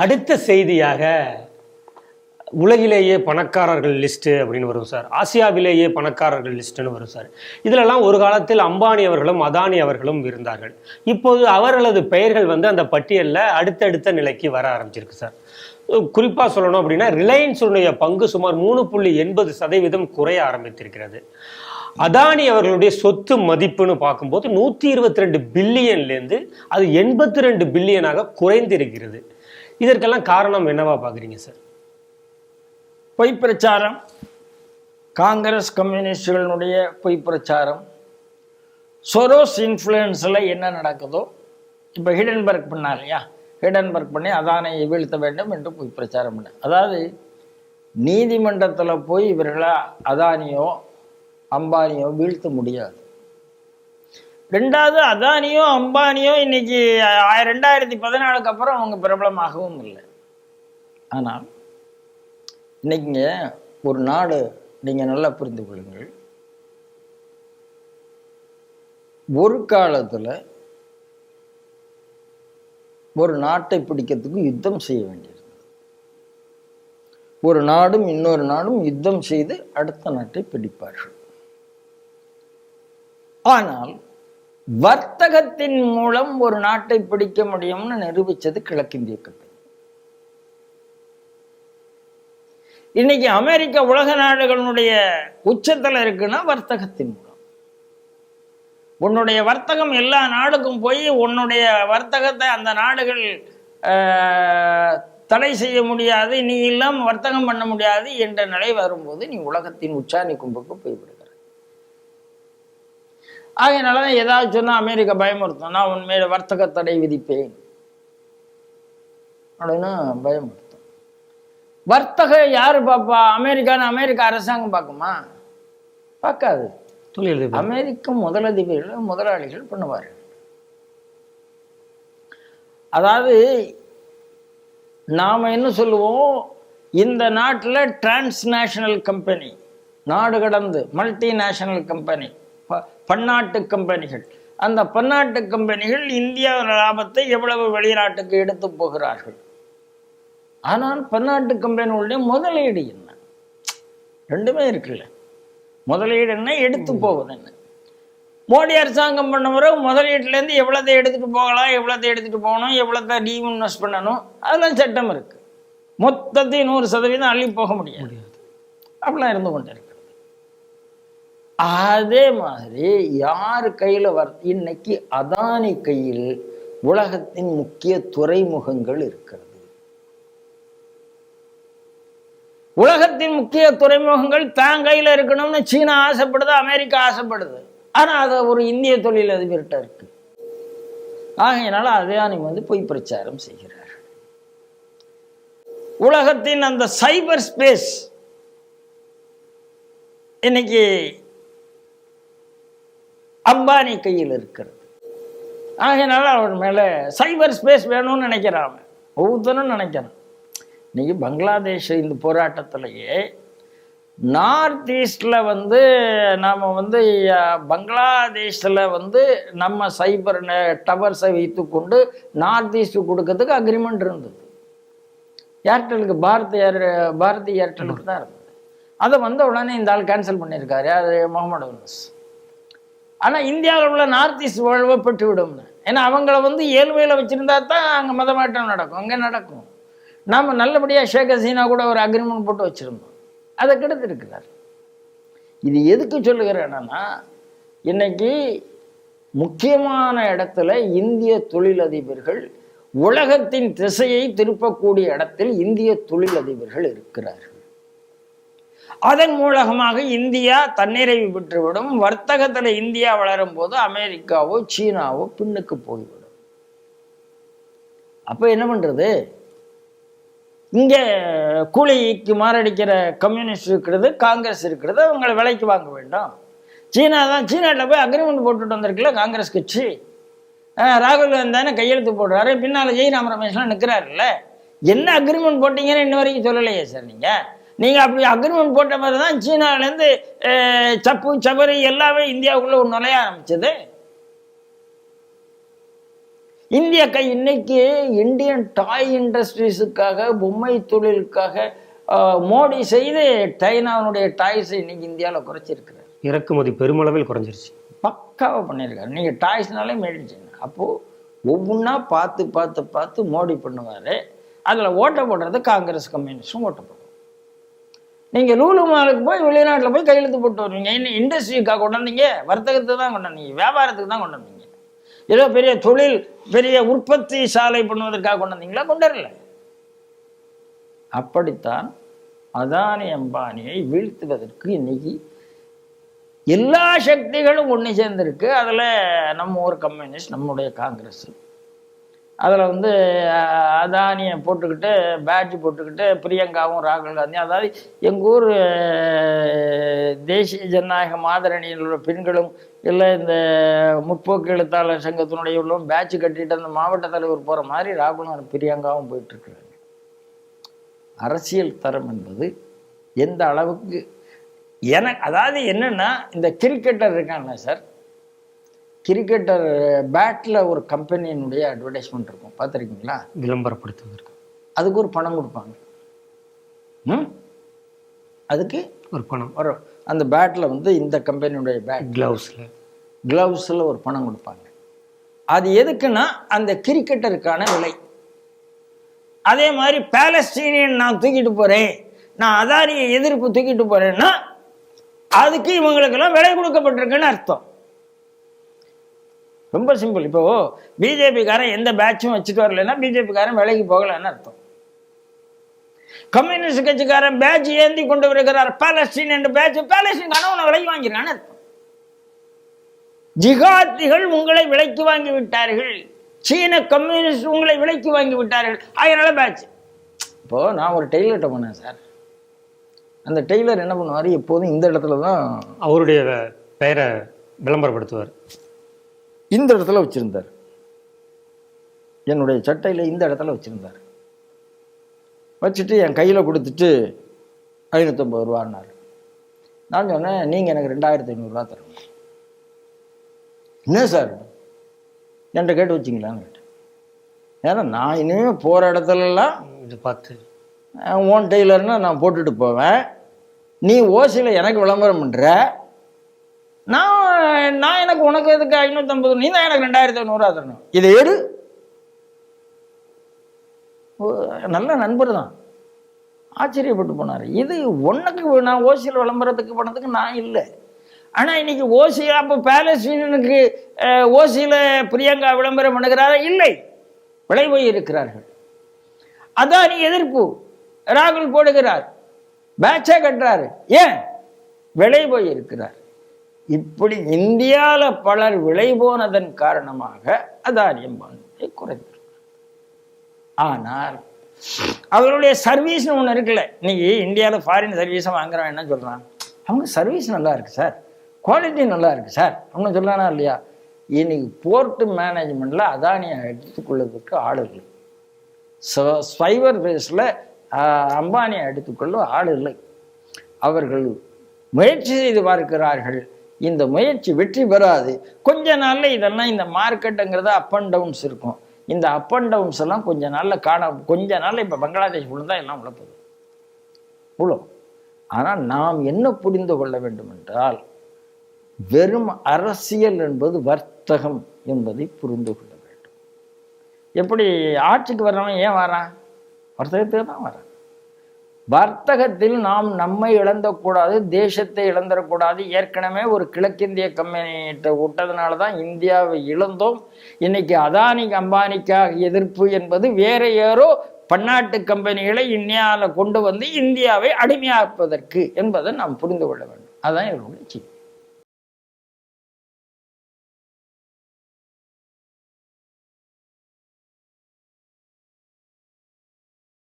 அடுத்த செய்தியாக உலகிலேயே பணக்காரர்கள் லிஸ்ட்டு அப்படின்னு வரும் சார். ஆசியாவிலேயே பணக்காரர்கள் லிஸ்ட்டுன்னு வரும் சார். இதிலெல்லாம் ஒரு காலத்தில் அம்பானி அவர்களும் அதானி அவர்களும் இருந்தார்கள். இப்போது அவர்களது பெயர்கள் வந்து அந்த பட்டியலில் அடுத்தடுத்த நிலைக்கு வர ஆரம்பிச்சிருக்கு சார். குறிப்பாக சொல்லணும் அப்படின்னா ரிலையன்ஸுடைய பங்கு சுமார் மூணு புள்ளி எண்பது சதவீதம் குறைய ஆரம்பித்திருக்கிறது. அதானி அவர்களுடைய சொத்து மதிப்புன்னு பார்க்கும்போது நூற்றி இருபத்தி ரெண்டு பில்லியன்லேருந்து அது எண்பத்தி ரெண்டு பில்லியனாக குறைந்திருக்கிறது. இதற்கெல்லாம் காரணம் என்னவா பார்க்குறீங்க சார்? பொய் பிரச்சாரம். காங்கிரஸ் கம்யூனிஸ்டுகளுடைய பொய் பிரச்சாரம். சொரோஸ் இன்ஃப்ளூயன்ஸில் என்ன நடக்குதோ இப்போ ஹிடன்பர்க் பண்ணார் இல்லையா ஹிடன்பர்க் பண்ணி அதானையை வீழ்த்த வேண்டும் என்று பொய் பிரச்சாரம் பண்ண அதாவது நீதிமன்றத்தில் போய் இவர்களை அதானியோ அம்பானியோ வீழ்த்த முடியாது. ரெண்டாவது அதானியோ அம்பானியோ இன்னைக்கு ரெண்டாயிரத்தி பதினாலுக்கு அப்புறம் அவங்க பிரபலமாகவும் இல்லை. ஆனால் இன்னைக்குங்க ஒரு நாடு நீங்கள் நல்லா புரிந்து கொள்ளுங்கள். ஒரு காலத்தில் ஒரு நாட்டை பிடிக்கிறதுக்கு யுத்தம் செய்ய வேண்டியது ஒரு நாடும் இன்னொரு நாடும் யுத்தம் செய்து அடுத்த நாட்டை பிடிப்பார்கள். ஆனால் வர்த்தகத்தின் மூலம் ஒரு நாட்டை பிடிக்க முடியும்னு நிரூபிச்சது கிழக்கிந்திய கம்பெனி இன்னைக்கு அமெரிக்க உலக நாடுகளுடைய உச்சத்தில் இருக்குன்னா வர்த்தகத்தின் மூலம். உன்னுடைய வர்த்தகம் எல்லா நாடுக்கும் போய் உன்னுடைய வர்த்தகத்தை அந்த நாடுகள் ஆஹ், தடை செய்ய முடியாது நீ இல்லாம வர்த்தகம் பண்ண முடியாது என்ற நிலை வரும்போது நீ உலகத்தின் உச்சாணி கும்புக்கு போய்விடும் ஆகையினால தான் ஏதாவது சொன்னா அமெரிக்கா பயமுறுத்தும் நான் உண்மையில வர்த்தக தடை விதிப்பேன். அப்படின்னு பயமுறுத்தும். வர்த்தக யாரு பாப்பா? அமெரிக்கான்னு அமெரிக்க அரசாங்கம் பார்க்குமா பார்க்காது அமெரிக்க முதலதிபர்கள் முதலாளிகள் பண்ணுவார்கள். அதாவது நாம என்ன சொல்லுவோம்? இந்த நாட்டில் டிரான்ஸ்நேஷனல் கம்பெனி நாடு கடந்து மல்டி நேஷனல் கம்பெனி பன்னாட்டு கம்பெனிகள். அந்த பன்னாட்டு கம்பெனிகள் இந்தியா லாபத்தை எவ்வளவு வெளிநாட்டுக்கு எடுத்து போகிறார்கள்? ஆனால் பன்னாட்டு கம்பெனிகளுடைய முதலீடு என்ன? ரெண்டுமே இருக்குல்ல. முதலீடு என்ன எடுத்து போவது என்ன? மோடி அரசாங்கம் பண்ண பிறகு முதலீட்டுலேருந்து எவ்வளோத்தை எடுத்துட்டு போகலாம் எவ்வளோத்தை எடுத்துட்டு போகணும் எவ்வளோத்தை டீஇன்வெஸ்ட் பண்ணணும் அதெல்லாம் சட்டம் இருக்கு. மொத்தத்தையும் நூறு சதவீதம் அள்ளி போக முடியாது. அப்படிலாம் இருந்து கொண்டு இருக்கிறது அதே மாதிரி யார் கையில் வர் இன்னைக்கு அதானி கையில் உலகத்தின் முக்கிய துறைமுகங்கள் இருக்கிறது. உலகத்தின் முக்கிய துறைமுகங்கள் தான் கையில் இருக்கணும்னு சீனா ஆசைப்படுது அமெரிக்கா ஆசைப்படுது. ஆனா அது ஒரு இந்திய தொழிலதிபர்கிட்ட இருக்கு. ஆகையினால அதானி வந்து பொய் பிரச்சாரம் செய்கிறார் உலகத்தின் அந்த சைபர் ஸ்பேஸ் இன்னைக்கு அம்பானி கையில் இருக்கிறது. ஆகையினால அவர் மேலே சைபர் ஸ்பேஸ் வேணும்னு நினைக்கிறான் அவன். ஒவ்வொருத்தனும் நினைக்கிறான். இன்னைக்கு பங்களாதேஷ் இந்த போராட்டத்திலேயே நார்த் ஈஸ்டில் வந்து நாம் வந்து பங்களாதேஷில் வந்து நம்ம சைபர் டவர்ஸை வைத்துக்கொண்டு நார்த் ஈஸ்ட் கொடுக்கறதுக்கு அக்ரிமெண்ட் இருந்தது. ஏர்டெலுக்கு பாரதி ஏர் பாரதி ஏர்டெலுக்கு தான் இருந்தது. அதை வந்த உடனே இந்த ஆள் கேன்சல் பண்ணியிருக்காரு. யார்? முகமது யூனஸ். ஆனால் இந்தியாவில் உள்ள நார்த் ஈஸ்ட் வாழ்வை பெற்று விடும்னு ஏன்னா அவங்கள வந்து ஏழ்மையில் வச்சுருந்தா தான் அங்கே மதமாற்றம் நடக்கும். அங்கே நடக்கும். நாம் நல்லபடியாக ஷேக் ஹசீனா கூட ஒரு அக்ரிமெண்ட் போட்டு வச்சுருந்தோம். அதை கெடுத்துருக்கிறார். இது எதுக்கு சொல்லுகிறேன்னா இன்னைக்கு முக்கியமான இடத்துல இந்திய தொழிலதிபர்கள் உலகத்தின் திசையை திருப்பக்கூடிய இடத்தில் இந்திய தொழிலதிபர்கள் இருக்கிறார்கள். அதன் மூலகமாக இந்தியா தன்னிறைவு பெற்றுவிடும். வர்த்தகத்தில் இந்தியா வளரும் போது அமெரிக்காவோ சீனாவோ பின்னுக்கு போய்விடும். அப்போ என்ன பண்ணுறது இங்கே கூலிக்கு மாரடிக்கிற கம்யூனிஸ்ட் இருக்கிறது காங்கிரஸ் இருக்கிறது அவங்களை விலைக்கு வாங்க வேண்டும். சீனா தான் சீனாவில் போய் அக்ரிமெண்ட் போட்டுட்டு வந்திருக்குல்ல காங்கிரஸ் கட்சி. ராகுல் தானே கையெழுத்து போடுறாரு பின்னால் ஜெய்ராம் ரமேஷ்லாம் நிற்கிறாருல்ல என்ன அக்ரிமெண்ட் போட்டீங்கன்னு இன்ன வரைக்கும் சொல்லலையே சார் நீங்கள் நீங்கள் அப்படி அக்ரிமெண்ட் போட்ட மாதிரி தான் சீனாவிலேருந்து சப்பு சபரி எல்லாமே இந்தியாவுக்குள்ளே ஒரு நுழைய ஆரம்பிச்சது. இந்திய கை இன்னைக்கு இந்தியன் டாய் இண்டஸ்ட்ரீஸுக்காக பொம்மை தொழிலுக்காக மோடி செய்து சைனாவுடைய டாய்ஸை இன்னைக்கு இந்தியாவில் குறைச்சிருக்கிறார். இறக்குமதி பெருமளவில் குறைஞ்சிருச்சு. பக்காவாக பண்ணியிருக்காரு நீங்கள் டாய்ஸ்னாலே மேடிச்சிங்க அப்போது ஒவ்வொன்றா பார்த்து பார்த்து பார்த்து மோடி பண்ணுவார். அதில் ஓட்டை போடுறது காங்கிரஸ் கம்யூனிஸ்டும் ஓட்டை போடுவோம் நீங்கள் லூலு மாலுக்கு போய் வெளிநாட்டில் போய் கையெழுத்து போட்டு வருவீங்க. இன்னும் இண்டஸ்ட்ரிக்காக கொண்டாந்தீங்க? வர்த்தகத்துக்கு தான் கொண்டாந்தீங்க. வியாபாரத்துக்கு தான் கொண்டாந்தீங்க. ஏதோ பெரிய தொழில் பெரிய உற்பத்தி சாலை பண்ணுவதற்காக கொண்டாந்தீங்களா? கொண்டு வரல அப்படித்தான் அதானி அம்பானியை வீழ்த்துவதற்கு இன்னைக்கு எல்லா சக்திகளும் ஒன்று சேர்ந்துருக்கு. அதில் நம்ம ஒரு கம்யூனிஸ்ட் நம்முடைய காங்கிரஸ். அதில் வந்து அதானியை போட்டுக்கிட்டு பேட்ஜ் போட்டுக்கிட்டு பிரியங்காவும் ராகுல் காந்தி அதாவது எங்கள் ஊர் தேசிய ஜனநாயக மாதரணியில் உள்ள பெண்களும் இல்லை இந்த முற்போக்கு எழுத்தாளர் சங்கத்தினுடைய உள்ளவும் பேட்ச் கட்டிட்டு அந்த மாவட்ட தலைவர் போகிற மாதிரி ராகுலும் பிரியங்காவும் போயிட்டுருக்குறாங்க. அரசியல் தரம் என்பது எந்த அளவுக்கு என அதாவது என்னென்னா இந்த கிரிக்கெட்டர் இருக்கான்ல சார் கிரிக்கெட்டர் பேட்டில் ஒரு கம்பெனியினுடைய அட்வர்டைஸ்மெண்ட் இருக்கும். பார்த்துருக்கீங்களா? விளம்பரப்படுத்துவதற்கு. அதுக்கு ஒரு பணம் கொடுப்பாங்க. ம்? அதுக்கு ஒரு பணம். ஒரு அந்த பேட்டில் வந்து இந்த கம்பெனியுடைய பேட். கிளவுஸ்ல க்ளவுஸில் ஒரு பணம் கொடுப்பாங்க. அது எதுக்குன்னா அந்த கிரிக்கெட்டருக்கான விலை. அதே மாதிரி பாலஸ்தீனியன் நான் தூக்கிட்டு போகிறேன் நான் அதானியை எதிர்ப்பு தூக்கிட்டு போகிறேன்னா அதுக்கு இவங்களுக்கெல்லாம் விலை கொடுக்கப்பட்டிருக்குன்னு அர்த்தம். ரொம்ப சிம்பிள். இப்போ பிஜேபிக்காரன் எந்த பேட்சும் வச்சுட்டு வரலைன்னா பிஜேபிக்காரன் வேலைக்கு போகலன்னு அர்த்தம். கம்யூனிஸ்ட் கட்சிக்காரன் பேட்ச் ஏந்தி கொண்டு வருகிறார். பாலஸ்டீன் என்று பேட்ச் பாலஸ்டீன் கனவுன விலைக்கு வாங்கிறான்னு அர்த்தம். ஜிகாத்திகள் உங்களை விலைக்கு வாங்கி விட்டார்கள். சீன கம்யூனிஸ்ட் உங்களை விலைக்கு வாங்கி விட்டார்கள். அதனால பேட்ச் இப்போ நான் ஒரு டெய்லர்கிட்ட போனேன் சார் அந்த டெய்லர் என்ன பண்ணுவார்? எப்போதும் இந்த இடத்துல தான் அவருடைய பெயரை விளம்பரப்படுத்துவார். இந்த இடத்துல வச்சிருந்தார். என்னுடைய சட்டையில் இந்த இடத்துல வச்சிருந்தார். வச்சுட்டு என் கையில் கொடுத்துட்டு ஐநூற்றம்பது ரூபான்னாரு. நான் சொன்னேன் நீங்கள் எனக்கு ரெண்டாயிரத்தி ஐநூறுரூவா தரணும். என்ன சார்? என்கிட்ட கேட்டு வச்சிங்களான்னு கேட்டேன். ஏன்னா நான் இனிமேல் போகிற இடத்துலலாம் இதை பார்த்து. அஹ், உன் டெய்லர்னா நான் போட்டுட்டு போவேன். நீ ஓசியில் எனக்கு விளம்பரம் பண்ணுற நான் நான் எனக்கு உனக்கு எதுக்கு ஐநூற்றம்பது நீ தான் எனக்கு ரெண்டாயிரத்தி ஐநூறுரூவா தரணும். இதை ஓ, நல்ல நண்பர் தான். ஆச்சரியப்பட்டு போனார். இது உனக்கு நான் ஓசியில் விளம்பரத்துக்கு பண்ணதுக்கு நான் இல்லை. ஆனால் இன்னைக்கு ஓசி அப்போ பேலஸ்தீனுக்கு ஓசியில் பிரியங்கா விளம்பரம் பண்ணுகிறாரா? இல்லை. விலை போய் இருக்கிறார்கள். அதானி எதிர்ப்பு. ராகுல் போடுகிறார். பேட்சா கட்டுறாரு. ஏன்? விலை போய் இருக்கிறார். இப்படி இந்தியாவில் பலர் விலை போனதன் காரணமாக அதாரியம் அம்பானியை குறைந்தார் ஆனால் அவருடைய சர்வீஸ்னு ஒன்று இருக்குல்ல. இன்னைக்கு இந்தியாவில் ஃபாரின் சர்வீஸை வாங்குறவன் என்ன சொல்கிறான் அவங்க சர்வீஸ் நல்லா இருக்கு சார் குவாலிட்டி நல்லா இருக்கு சார் அவங்க சொல்லானா இல்லையா? இன்னைக்கு போர்ட்டு மேனேஜ்மெண்ட்டில் அதானியை எடுத்துக்கொள்வதற்கு ஆள் இல்லை. ஸ்பைவர் பேஸில் அம்பானியை எடுத்துக்கொள்ள ஆள் இல்லை. அவர்கள் முயற்சி செய்து பார்க்கிறார்கள். இந்த முயற்சி வெற்றி பெறாது. கொஞ்ச நாள்ல இதெல்லாம் இந்த மார்க்கெட்டுங்கிறது அப் அண்ட் டவுன்ஸ் இருக்கும். இந்த அப் அண்ட் டவுன்ஸ் எல்லாம் கொஞ்ச நாள்ல காண கொஞ்ச நாள்ல இப்ப பங்களாதேஷ் விழுந்தா எல்லாம் உழப்பது விழும் ஆனால் நாம் என்ன புரிந்து கொள்ள வேண்டும் என்றால் வெறும் அரசியல் என்பது வர்த்தகம் என்பதை புரிந்து கொள்ள வேண்டும். எப்படி ஆட்சிக்கு வர்றவன் ஏன் வரான் வர்த்தகத்துக்கு தான் வரான் வர்த்தகத்தில் நாம் நம்மை இழந்தக்கூடாது தேசத்தை இழந்துடக்கூடாது. ஏற்கனவே ஒரு கிழக்கிந்திய கம்பெனிகிட்ட விட்டதுனால தான் இந்தியாவை இழந்தோம். இன்னைக்கு அதானி அம்பானிக்காக எதிர்ப்பு என்பது வேற யாரோ பன்னாட்டு கம்பெனிகளை இந்தியாவில் கொண்டு வந்து இந்தியாவை அடிமையாக்குவதற்கு என்பதை நாம் புரிந்து கொள்ள வேண்டும். அதுதான் என்னுடைய செய்தி.